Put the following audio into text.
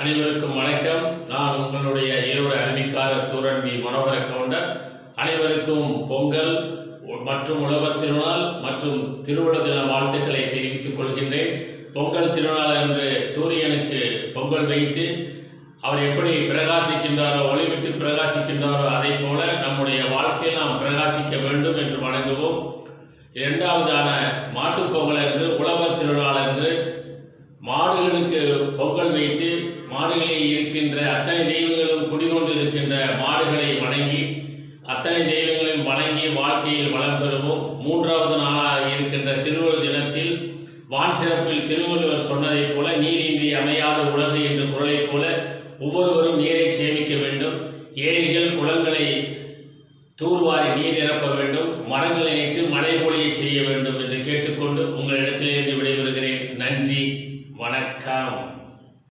அனைவருக்கும் வணக்கம். நான் உங்களுடைய ஈரோடு அருமைக்காரர் தூரன் வி மனோகர கவுண்டர். அனைவருக்கும் பொங்கல் மற்றும் உழவர் திருநாள் மற்றும் திருவிழா தின வாழ்த்துக்களை தெரிவித்துக் கொள்கின்றேன். பொங்கல் திருநாள் என்று சூரியனுக்கு பொங்கல் வைத்து அவர் எப்படி பிரகாசிக்கின்றாரோ ஒளிவிட்டு பிரகாசிக்கின்றாரோ அதை போல நம்முடைய வாழ்க்கையில் நாம் பிரகாசிக்க வேண்டும் என்று வணங்குவோம். இரண்டாவதான மாட்டுப் பொங்கல் உழவர் திருநாள் மாடுகளுக்கு பொங்கல் வைத்து மாடுகளில் இருக்கின்ற அத்தனை தெய்வங்களும் குடிகொண்டு இருக்கின்ற மாடுகளை வணங்கி அத்தனை தெய்வங்களையும் வணங்கி வாழ்க்கையில் வளம் பெறுவோம். மூன்றாவது நாளாக இருக்கின்ற திருவள்ளுவர் தினத்தில் வான் சிறப்பில் திருவள்ளுவர் சொன்னதைப் போல நீரின்றி அமையாத உலகு என்ற குரலைப் போல ஒவ்வொருவரும் நீரை சேமிக்க வேண்டும். ஏரிகள் குளங்களை தூர்வாரி நீர் நிரப்ப வேண்டும். மரங்களை இட்டு மழை பொழிய செய்ய வேண்டும் என்று கேட்டுக்கொண்டு உங்களிடத்திலிருந்து விடைபெறுகிறேன். நன்றி. வணக்கம்.